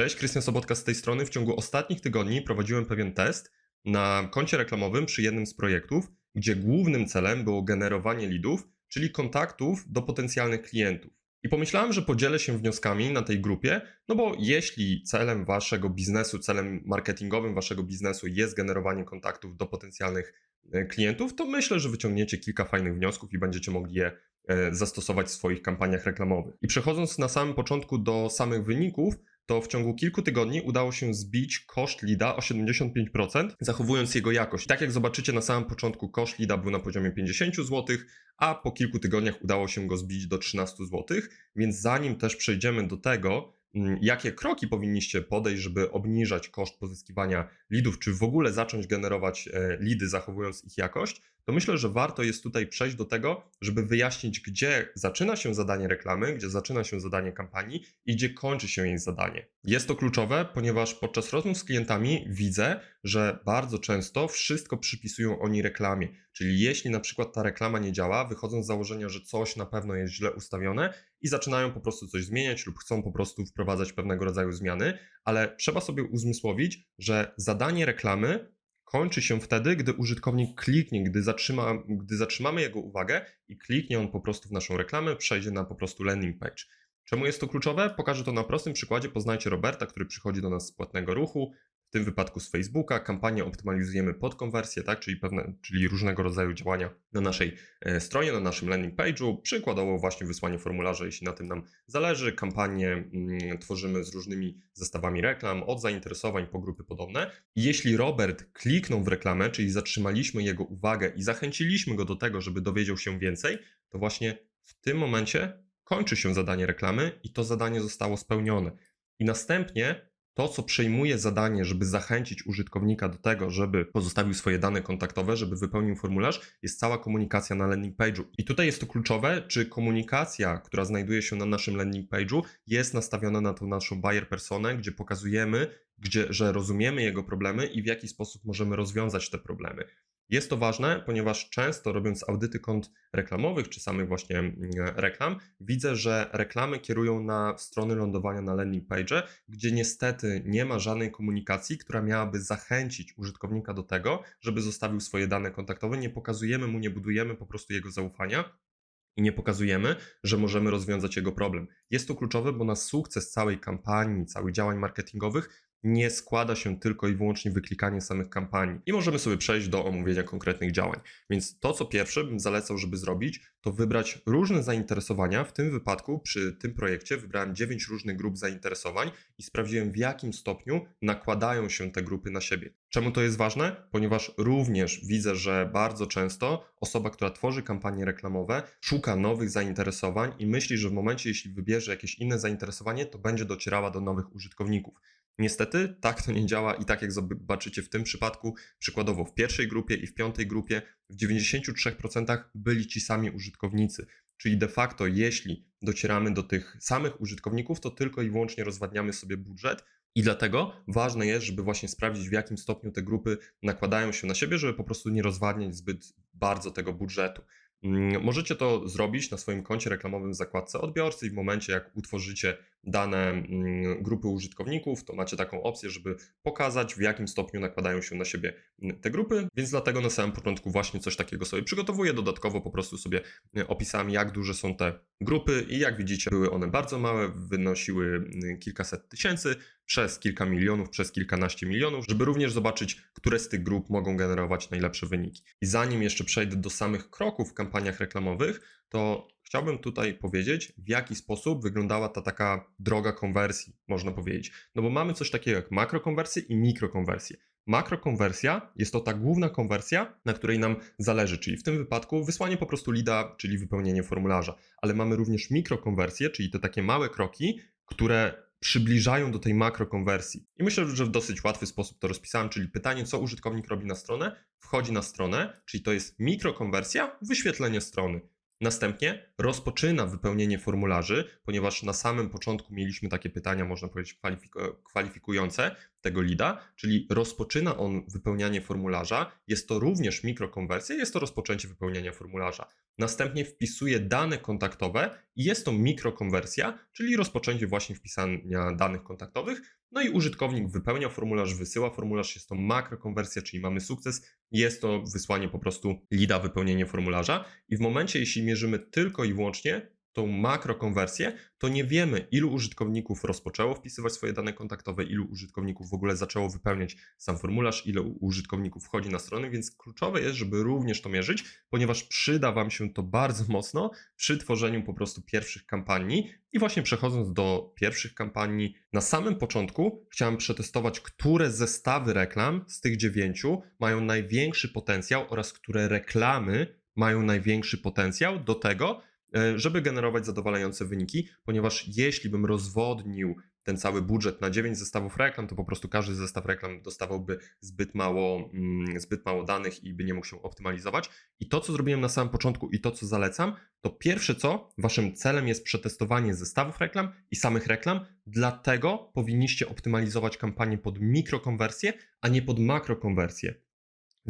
Cześć, Krystian Sobotka z tej strony. W ciągu ostatnich tygodni prowadziłem pewien test na koncie reklamowym przy jednym z projektów, gdzie głównym celem było generowanie leadów, czyli kontaktów do potencjalnych klientów. I pomyślałem, że podzielę się wnioskami na tej grupie, no bo jeśli celem waszego biznesu, celem marketingowym waszego biznesu jest generowanie kontaktów do potencjalnych e, klientów, to myślę, że wyciągniecie kilka fajnych wniosków i będziecie mogli je e, zastosować w swoich kampaniach reklamowych. I przechodząc na samym początku do samych wyników, to w ciągu kilku tygodni udało się zbić koszt lida o 75%, zachowując jego jakość. Tak jak zobaczycie na samym początku, koszt lida był na poziomie 50 zł, a po kilku tygodniach udało się go zbić do 13 zł. Więc zanim też przejdziemy do tego, mm, jakie kroki powinniście podejść, żeby obniżać koszt pozyskiwania lidów, czy w ogóle zacząć generować e, lidy, zachowując ich jakość, to myślę, że warto jest tutaj przejść do tego, żeby wyjaśnić, gdzie zaczyna się zadanie reklamy, gdzie zaczyna się zadanie kampanii i gdzie kończy się jej zadanie. Jest to kluczowe, ponieważ podczas rozmów z klientami widzę, że bardzo często wszystko przypisują oni reklamie. Czyli jeśli na przykład ta reklama nie działa, wychodzą z założenia, że coś na pewno jest źle ustawione i zaczynają po prostu coś zmieniać lub chcą po prostu wprowadzać pewnego rodzaju zmiany, ale trzeba sobie uzmysłowić, że zadanie reklamy kończy się wtedy, gdy użytkownik kliknie, gdy, zatrzyma, gdy zatrzymamy jego uwagę i kliknie on po prostu w naszą reklamę, przejdzie na po prostu landing page. Czemu jest to kluczowe? Pokażę to na prostym przykładzie. Poznajcie Roberta, który przychodzi do nas z płatnego ruchu, w tym wypadku z Facebooka. Kampanię optymalizujemy pod konwersję, tak? czyli, pewne, czyli różnego rodzaju działania na naszej e, stronie, na naszym landing page'u. Przykładowo właśnie wysłanie formularza, jeśli na tym nam zależy. Kampanię mm, tworzymy z różnymi zestawami reklam, od zainteresowań po grupy podobne. Jeśli Robert kliknął w reklamę, czyli zatrzymaliśmy jego uwagę i zachęciliśmy go do tego, żeby dowiedział się więcej, to właśnie w tym momencie kończy się zadanie reklamy i to zadanie zostało spełnione. I następnie to, co przejmuje zadanie, żeby zachęcić użytkownika do tego, żeby pozostawił swoje dane kontaktowe, żeby wypełnił formularz, jest cała komunikacja na landing page'u. I tutaj jest to kluczowe, czy komunikacja, która znajduje się na naszym landing page'u, jest nastawiona na tą naszą buyer personę, gdzie pokazujemy, gdzie, że rozumiemy jego problemy i w jaki sposób możemy rozwiązać te problemy. Jest to ważne, ponieważ często robiąc audyty kont reklamowych czy samych właśnie mm, reklam, widzę, że reklamy kierują na strony lądowania na landing page, gdzie niestety nie ma żadnej komunikacji, która miałaby zachęcić użytkownika do tego, żeby zostawił swoje dane kontaktowe. Nie pokazujemy mu, nie budujemy po prostu jego zaufania, i nie pokazujemy, że możemy rozwiązać jego problem. Jest to kluczowe, bo na sukces całej kampanii, całych działań marketingowych nie składa się tylko i wyłącznie wyklikanie samych kampanii. I możemy sobie przejść do omówienia konkretnych działań. Więc to, co pierwsze bym zalecał, żeby zrobić, to wybrać różne zainteresowania. W tym wypadku, przy tym projekcie, wybrałem 9 różnych grup zainteresowań i sprawdziłem, w jakim stopniu nakładają się te grupy na siebie. Czemu to jest ważne? Ponieważ również widzę, że bardzo często osoba, która tworzy kampanie reklamowe, szuka nowych zainteresowań i myśli, że w momencie, jeśli wybierze jakieś inne zainteresowanie, to będzie docierała do nowych użytkowników. Niestety tak to nie działa i tak jak zobaczycie w tym przypadku, przykładowo w pierwszej grupie i w piątej grupie, w 93% byli ci sami użytkownicy. Czyli de facto, jeśli docieramy do tych samych użytkowników, to tylko i wyłącznie rozwadniamy sobie budżet. I dlatego ważne jest, żeby właśnie sprawdzić, w jakim stopniu te grupy nakładają się na siebie, żeby po prostu nie rozwadniać zbyt bardzo tego budżetu. Mm, możecie to zrobić na swoim koncie reklamowym w zakładce odbiorcy i w momencie, jak utworzycie dane mm, grupy użytkowników, to macie taką opcję, żeby pokazać, w jakim stopniu nakładają się na siebie mm, te grupy, więc dlatego na samym początku właśnie coś takiego sobie przygotowuję. Dodatkowo po prostu sobie opisałem, jak duże są te grupy i jak widzicie, były one bardzo małe, wynosiły kilkaset tysięcy, przez kilka milionów, przez kilkanaście milionów, żeby również zobaczyć, które z tych grup mogą generować najlepsze wyniki. I zanim jeszcze przejdę do samych kroków w kampaniach reklamowych, to chciałbym tutaj powiedzieć, w jaki sposób wyglądała ta taka droga konwersji, można powiedzieć. No bo mamy coś takiego jak makrokonwersję i mikrokonwersję. Makrokonwersja jest to ta główna konwersja, na której nam zależy, czyli w tym wypadku wysłanie po prostu lida, czyli wypełnienie formularza. Ale mamy również mikrokonwersję, czyli te takie małe kroki, które przybliżają do tej makrokonwersji. I myślę, że w dosyć łatwy sposób to rozpisałem, czyli pytanie, co użytkownik robi na stronę, wchodzi na stronę, czyli to jest mikrokonwersja, wyświetlenie strony. Następnie rozpoczyna wypełnienie formularzy, ponieważ na samym początku mieliśmy takie pytania, można powiedzieć, kwalifikujące, tego lida, czyli rozpoczyna on wypełnianie formularza. Jest to również mikrokonwersja, jest to rozpoczęcie wypełniania formularza. Następnie wpisuje dane kontaktowe i jest to mikrokonwersja, czyli rozpoczęcie właśnie wpisania danych kontaktowych. No i użytkownik wypełnia formularz, wysyła formularz, jest to makrokonwersja, czyli mamy sukces. Jest to wysłanie po prostu lida, wypełnienie formularza. I w momencie, jeśli mierzymy tylko i wyłącznie tą makrokonwersję, to nie wiemy, ilu użytkowników rozpoczęło wpisywać swoje dane kontaktowe, ilu użytkowników w ogóle zaczęło wypełniać sam formularz, ilu użytkowników wchodzi na stronę, więc kluczowe jest, żeby również to mierzyć, ponieważ przyda Wam się to bardzo mocno przy tworzeniu po prostu pierwszych kampanii. I właśnie przechodząc do pierwszych kampanii, na samym początku chciałem przetestować, które zestawy reklam z tych dziewięciu mają największy potencjał oraz które reklamy mają największy potencjał do tego, żeby generować zadowalające wyniki, ponieważ jeśli bym rozwodnił ten cały budżet na 9 zestawów reklam, to po prostu każdy zestaw reklam dostawałby zbyt mało, mm, zbyt mało danych i by nie mógł się optymalizować. I to, co zrobiłem na samym początku i to, co zalecam, to pierwsze co, waszym celem jest przetestowanie zestawów reklam i samych reklam, dlatego powinniście optymalizować kampanię pod mikrokonwersję, a nie pod makrokonwersję.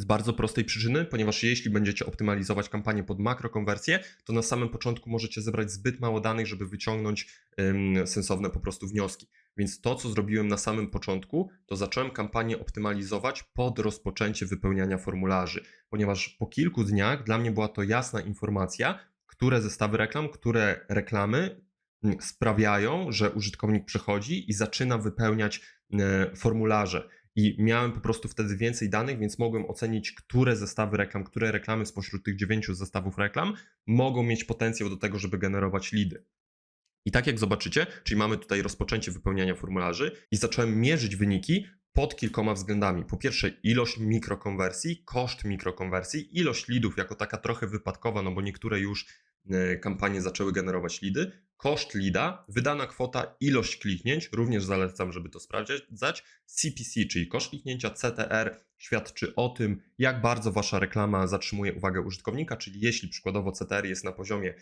Z bardzo prostej przyczyny, ponieważ jeśli będziecie optymalizować kampanię pod makrokonwersję, to na samym początku możecie zebrać zbyt mało danych, żeby wyciągnąć ym, sensowne po prostu wnioski. Więc to, co zrobiłem na samym początku, to zacząłem kampanię optymalizować pod rozpoczęcie wypełniania formularzy, ponieważ po kilku dniach dla mnie była to jasna informacja, które zestawy reklam, które reklamy sprawiają, że użytkownik przechodzi i zaczyna wypełniać e, formularze i miałem po prostu wtedy więcej danych, więc mogłem ocenić, które zestawy reklam, które reklamy spośród tych dziewięciu zestawów reklam mogą mieć potencjał do tego, żeby generować lidy. I tak jak zobaczycie, czyli mamy tutaj rozpoczęcie wypełniania formularzy i zacząłem mierzyć wyniki pod kilkoma względami. Po pierwsze, ilość mikrokonwersji, koszt mikrokonwersji, ilość lidów jako taka trochę wypadkowa, no bo niektóre już e, kampanie zaczęły generować lidy, koszt lida, wydana kwota, ilość kliknięć, również zalecam, żeby to sprawdzać. CPC, czyli koszt kliknięcia, CTR świadczy o tym, jak bardzo wasza reklama zatrzymuje uwagę użytkownika, czyli jeśli przykładowo CTR jest na poziomie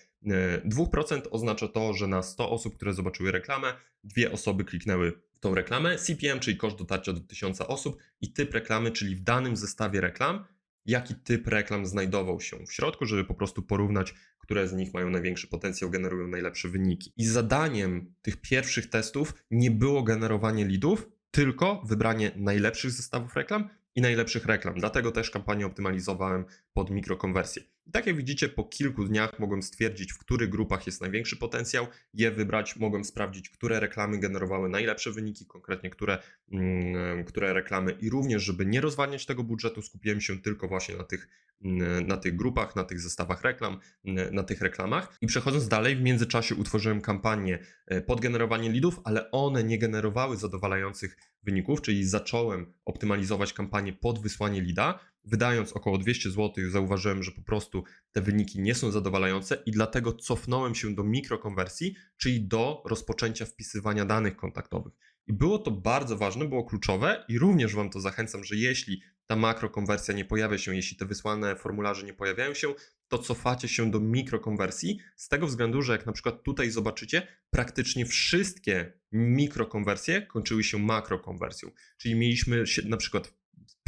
2%, e, oznacza to, że na 100 osób, które zobaczyły reklamę, dwie osoby kliknęły w tą reklamę. CPM, czyli koszt dotarcia do 1000 osób i typ reklamy, czyli w danym zestawie reklam, jaki typ reklam znajdował się w środku, żeby po prostu porównać, które z nich mają największy potencjał, generują najlepsze wyniki. I zadaniem tych pierwszych testów nie było generowanie leadów, tylko wybranie najlepszych zestawów reklam i najlepszych reklam. Dlatego też kampanię optymalizowałem pod mikrokonwersję. Tak jak widzicie, po kilku dniach mogłem stwierdzić, w których grupach jest największy potencjał, je wybrać, mogłem sprawdzić, które reklamy generowały najlepsze wyniki, konkretnie które, mm, które reklamy. I również, żeby nie rozwalniać tego budżetu, skupiłem się tylko właśnie na tych, mm, na tych grupach, na tych zestawach reklam, mm, na tych reklamach. I przechodząc dalej, w międzyczasie utworzyłem kampanię e, pod generowanie leadów, ale one nie generowały zadowalających wyników, czyli zacząłem optymalizować kampanię pod wysłanie leada, wydając około 200 zł, zauważyłem, że po prostu te wyniki nie są zadowalające i dlatego cofnąłem się do mikrokonwersji, czyli do rozpoczęcia wpisywania danych kontaktowych. I było to bardzo ważne, było kluczowe i również Wam to zachęcam, że jeśli ta makrokonwersja nie pojawia się, jeśli te wysłane formularze nie pojawiają się, to cofacie się do mikrokonwersji, z tego względu, że jak na przykład tutaj zobaczycie, praktycznie wszystkie mikrokonwersje kończyły się makrokonwersją. Czyli mieliśmy na przykład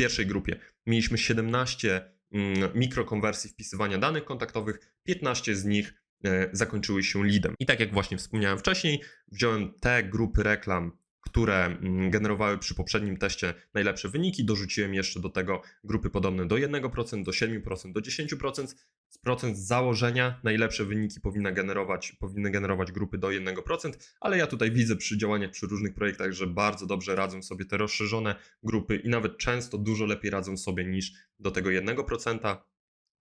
pierwszej grupie mieliśmy 17 mm, mikrokonwersji wpisywania danych kontaktowych, 15 z nich e, zakończyły się leadem. I tak jak właśnie wspomniałem wcześniej, wziąłem te grupy reklam, które mm, generowały przy poprzednim teście najlepsze wyniki. Dorzuciłem jeszcze do tego grupy podobne do 1%, do 7%, do 10%. Z procent założenia najlepsze wyniki powinna generować, powinny generować grupy do 1%, ale ja tutaj widzę przy działaniach przy różnych projektach, że bardzo dobrze radzą sobie te rozszerzone grupy i nawet często dużo lepiej radzą sobie niż do tego 1%.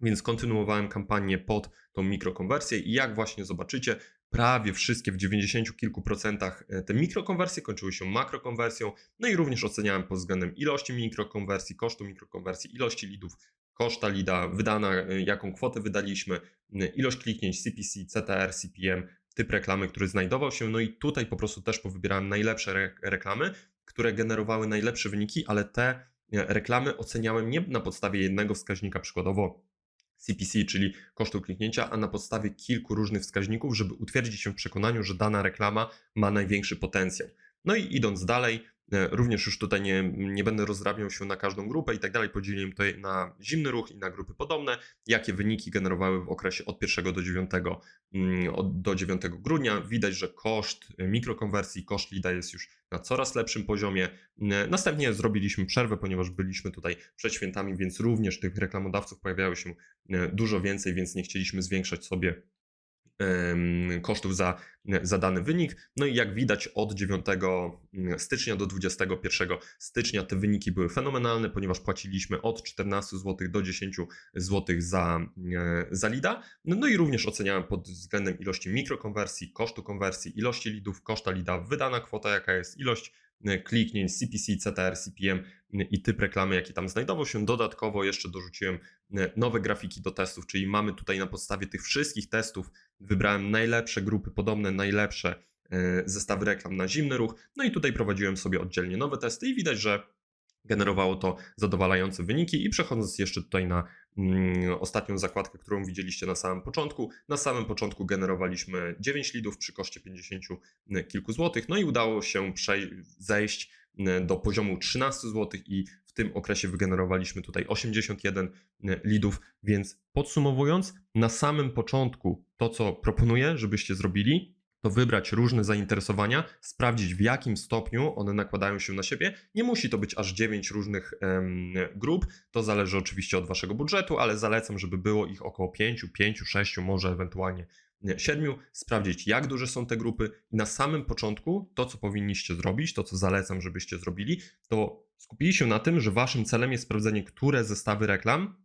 Więc kontynuowałem kampanię pod tą mikrokonwersję i jak właśnie zobaczycie, prawie wszystkie w 90 kilku procentach e, te mikrokonwersje kończyły się makrokonwersją. No i również oceniałem pod względem ilości mikrokonwersji, kosztu mikrokonwersji, ilości lidów, koszta lida, wydana, e, jaką kwotę wydaliśmy, ilość kliknięć CPC, CTR, CPM, typ reklamy, który znajdował się. No i tutaj po prostu też powybierałem najlepsze re reklamy, które generowały najlepsze wyniki, ale te e, reklamy oceniałem nie na podstawie jednego wskaźnika, przykładowo CPC, czyli kosztu kliknięcia, a na podstawie kilku różnych wskaźników, żeby utwierdzić się w przekonaniu, że dana reklama ma największy potencjał. No i idąc dalej, Również już tutaj nie, nie będę rozdrabniał się na każdą grupę i tak dalej. Podzieliłem to na zimny ruch i na grupy podobne, jakie wyniki generowały w okresie od 1 do 9, mm, do 9 grudnia. Widać, że koszt e, mikrokonwersji, koszt LIDA jest już na coraz lepszym poziomie. E, Następnie zrobiliśmy przerwę, ponieważ byliśmy tutaj przed świętami, więc również tych reklamodawców pojawiało się e, dużo więcej, więc nie chcieliśmy zwiększać sobie kosztów za, za dany wynik. No i jak widać od 9 stycznia do 21 stycznia te wyniki były fenomenalne, ponieważ płaciliśmy od 14 zł do 10 zł za, e, za lida. No, no i również oceniałem pod względem ilości mikrokonwersji, kosztu konwersji, ilości lidów, koszta lida, wydana kwota jaka jest, ilość kliknięć, CPC, CTR, CPM i typ reklamy, jaki tam znajdował się. Dodatkowo jeszcze dorzuciłem e, nowe grafiki do testów, czyli mamy tutaj na podstawie tych wszystkich testów wybrałem najlepsze grupy podobne, najlepsze zestawy reklam na zimny ruch. No i tutaj prowadziłem sobie oddzielnie nowe testy i widać, że generowało to zadowalające wyniki. I przechodząc jeszcze tutaj na mm, ostatnią zakładkę, którą widzieliście na samym początku. Na samym początku generowaliśmy 9 lidów przy koszcie 50 kilku złotych, no i udało się zejść mm, do poziomu 13 zł i w tym okresie wygenerowaliśmy tutaj 81 lidów, więc podsumowując, na samym początku to, co proponuję, żebyście zrobili, to wybrać różne zainteresowania, sprawdzić w jakim stopniu one nakładają się na siebie. Nie musi to być aż 9 różnych em, grup, to zależy oczywiście od waszego budżetu, ale zalecam, żeby było ich około 5, 5, 6, może ewentualnie 7. Sprawdzić, jak duże są te grupy, i na samym początku to, co powinniście zrobić, to, co zalecam, żebyście zrobili, to skupili się na tym, że waszym celem jest sprawdzenie, które zestawy reklam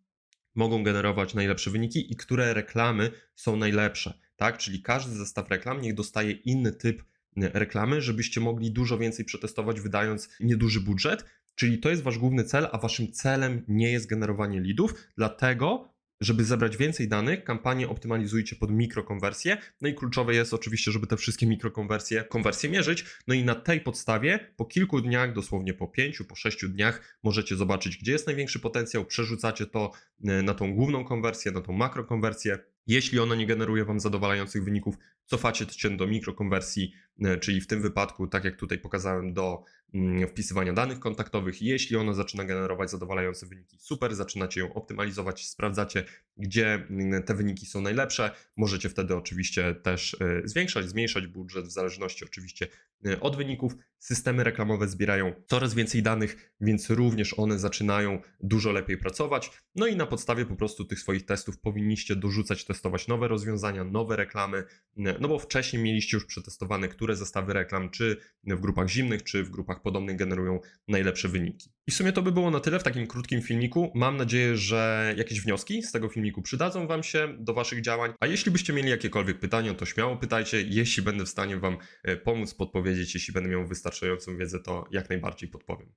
mogą generować najlepsze wyniki i które reklamy są najlepsze, tak? Czyli każdy zestaw reklam niech dostaje inny typ y, reklamy, żebyście mogli dużo więcej przetestować, wydając nieduży budżet. Czyli to jest wasz główny cel, a waszym celem nie jest generowanie leadów, dlatego żeby zebrać więcej danych, kampanię optymalizujcie pod mikrokonwersję. No i kluczowe jest oczywiście, żeby te wszystkie mikrokonwersje konwersje mierzyć. No i na tej podstawie po kilku dniach, dosłownie po pięciu, po sześciu dniach, możecie zobaczyć, gdzie jest największy potencjał. Przerzucacie to e, na tą główną konwersję, na tą makrokonwersję. Jeśli ona nie generuje Wam zadowalających wyników, cofacie się do mikrokonwersji, e, czyli w tym wypadku, tak jak tutaj pokazałem, do mm, wpisywania danych kontaktowych. Jeśli ona zaczyna generować zadowalające wyniki, super, zaczynacie ją optymalizować, sprawdzacie, gdzie mm, te wyniki są najlepsze. Możecie wtedy oczywiście też e, zwiększać, zmniejszać budżet, w zależności oczywiście e, od wyników. Systemy reklamowe zbierają coraz więcej danych, więc również one zaczynają dużo lepiej pracować. No i na podstawie po prostu tych swoich testów powinniście dorzucać, testować nowe rozwiązania, nowe reklamy, no bo wcześniej mieliście już przetestowane, które zestawy reklam, czy w grupach zimnych, czy w grupach podobnych generują najlepsze wyniki. I w sumie to by było na tyle w takim krótkim filmiku. Mam nadzieję, że jakieś wnioski z tego filmiku przydadzą Wam się do Waszych działań. A jeśli byście mieli jakiekolwiek pytania, to śmiało pytajcie. Jeśli będę w stanie Wam e, pomóc, podpowiedzieć, jeśli będę miał wystarczającą wiedzę, to jak najbardziej podpowiem.